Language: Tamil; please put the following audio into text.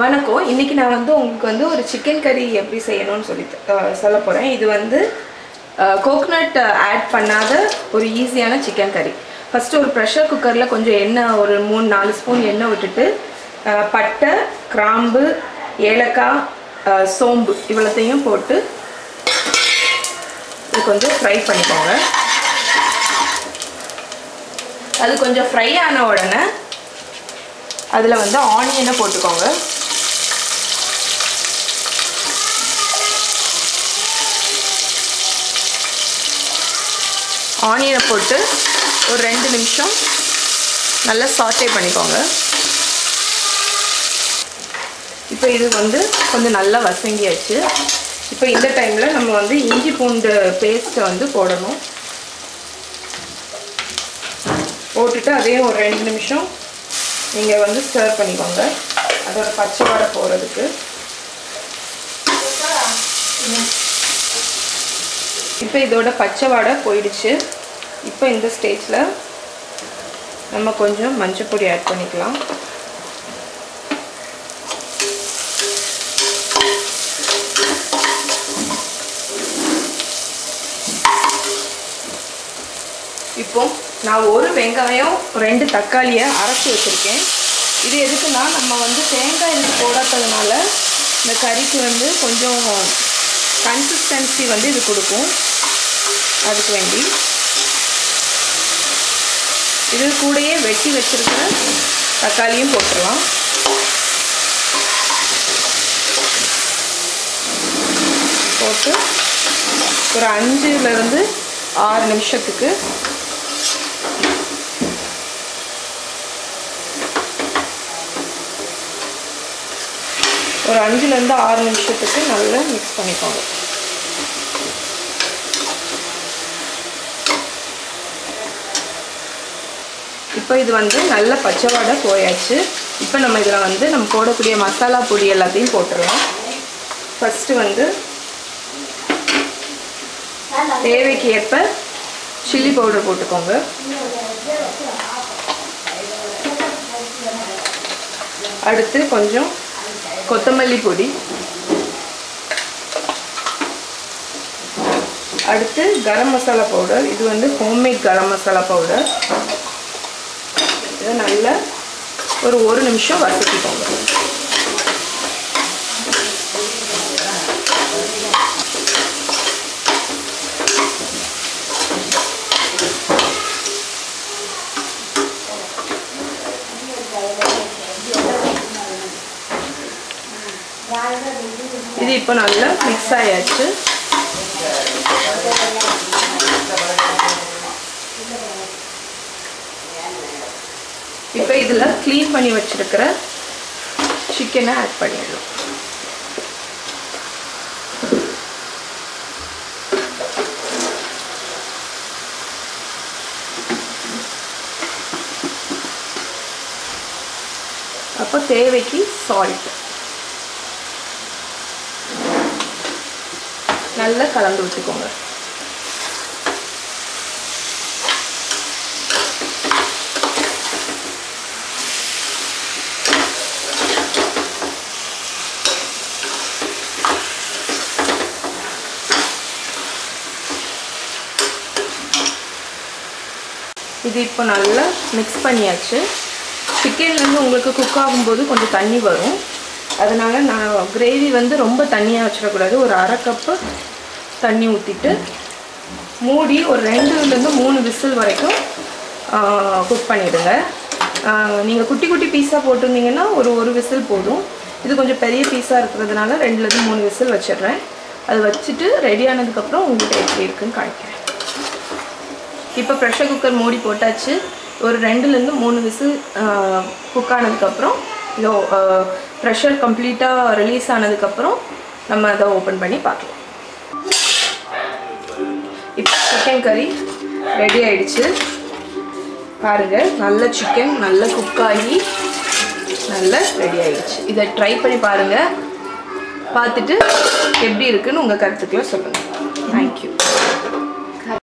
வணக்கம். இன்னைக்கு நான் வந்து உங்களுக்கு வந்து ஒரு சிக்கன் கறி எப்படி செய்யணும்னு சொல்லி சொல்ல போகிறேன் இது வந்து கோகனட் ஆட் பண்ணாத ஒரு ஈஸியான சிக்கன் கறி ஃபஸ்ட்டு ஒரு ப்ரெஷர் குக்கரில் கொஞ்சம் எண்ணெய் ஒரு மூணு நாலு ஸ்பூன் எண்ணெய் விட்டுட்டு பட்டை கிராம்பு ஏலக்காய் சோம்பு இவ்வளோத்தையும் போட்டு இது கொஞ்சம் ஃப்ரை பண்ணிக்கோங்க. அது கொஞ்சம் ஃப்ரை ஆன உடனே அதில் வந்து ஆனியனை போட்டுக்கோங்க. ஆனியனை போட்டு ஒரு ரெண்டு நிமிஷம் நல்லா சாட்டே பண்ணிக்கோங்க. இப்போ இது வந்து கொஞ்சம் நல்லா வசங்கியாச்சு இப்போ இந்த டைமில் நம்ம வந்து இஞ்சி பூண்டு பேஸ்ட்டை வந்து போடணும். போட்டுட்டு அதையும் ஒரு ரெண்டு நிமிஷம் நீங்கள் வந்து ஸ்டர் பண்ணிக்கோங்க. அதோட பச்சை வாடை போகிறதுக்கு இப்போ இதோட பச்சை வாடை போயிடுச்சு. இப்போ இந்த ஸ்டேஜில் நம்ம கொஞ்சம் மஞ்சள் பொடி ஆட் பண்ணிக்கலாம். இப்போ நான் ஒரு வெங்காயம் ரெண்டு தக்காளியை அரைச்சி வச்சுருக்கேன். இது எதுக்குன்னா நம்ம வந்து தேங்காய் இதுக்கு போடாததுனால இந்த கறிக்கு வந்து கொஞ்சம் கன்சிஸ்டன்சி வந்து இது கொடுக்கும். அதுக்கு வேண்டி. இது கூடயே வெட்டி வச்சுருக்கிற தக்காளியும் போட்டுடலாம். போட்டு ஒரு அஞ்சுலேருந்து ஆறு நிமிஷத்துக்கு ஒரு அஞ்சுலேருந்து ஆறு நிமிஷத்துக்கு நல்லா மிக்ஸ் பண்ணிக்கோங்க. இப்போ இது வந்து நல்ல பச்சை வாடை போயாச்சு. இப்போ நம்ம இதில் வந்து நம்ம போடக்கூடிய மசாலா பொடி எல்லாத்தையும் போட்டுடலாம். ஃபஸ்ட்டு வந்து தேவைக்கு ஏற்ப சில்லி பவுடர் போட்டுக்கோங்க. அடுத்து கொஞ்சம் கொத்தமல்லி பொடி. அடுத்து கரம் மசாலா பவுடர். இது வந்து ஹோம்மேட் கரம் மசாலா பவுடர். இதை நல்லா ஒரு ஒரு நிமிஷம் வதக்கிக்கோங்க. இது இப்போ நல்லா மிக்ஸ் ஆயாச்சு. இப்போ இதில் க்ளீன் பண்ணி வச்சிருக்கிற சிக்கனை ஆட் பண்ணிடலாம். அப்போ தேவைக்கு சால்ட்டு நல்லா கலந்து விட்டுக்கோங்க. இது இப்போ நல்லா மிக்ஸ் பண்ணியாச்சு. சிக்கன்லேருந்து உங்களுக்கு குக் ஆகும்போது கொஞ்சம் தண்ணி வரும். அதனால் நான் கிரேவி வந்து ரொம்ப தண்ணியாக வச்சிடக்கூடாது. ஒரு அரை கப்பு தண்ணி ஊற்றிட்டு மூடி ஒரு ரெண்டுலேருந்து மூணு விசில் வரைக்கும் குக் பண்ணிவிடுங்க நீங்கள் குட்டி குட்டி பீஸாக போட்டிருந்தீங்கன்னா ஒரு ஒரு விசில் போதும். இது கொஞ்சம் பெரிய பீஸாக இருக்கிறதுனால ரெண்டுலேருந்து மூணு விசில் வச்சிடுறேன். அது வச்சுட்டு ரெடி ஆனதுக்கப்புறம் உங்கள்கிட்ட எப்படி இருக்குன்னு காய்க்கிறேன் இப்போ ப்ரெஷர் குக்கர் மூடி போட்டாச்சு. ஒரு ரெண்டுலேருந்து மூணு விசில் குக் ஆனதுக்கப்புறம் இதோ ப்ரெஷர் கம்ப்ளீட்டாக ரிலீஸ் ஆனதுக்கப்புறம் நம்ம அதை ஓப்பன் பண்ணி பார்க்கலாம். இப்போ சிக்கன் கறி ரெடி ஆயிடுச்சு. பாருங்கள் நல்ல சிக்கன் நல்ல குக் ஆகி நல்லா ரெடி ஆயிடுச்சு. இதை ட்ரை பண்ணி பாருங்கள் பார்த்துட்டு எப்படி இருக்குன்னு உங்கள் கருத்துக்களை சொல்லுங்கள் தேங்க்யூ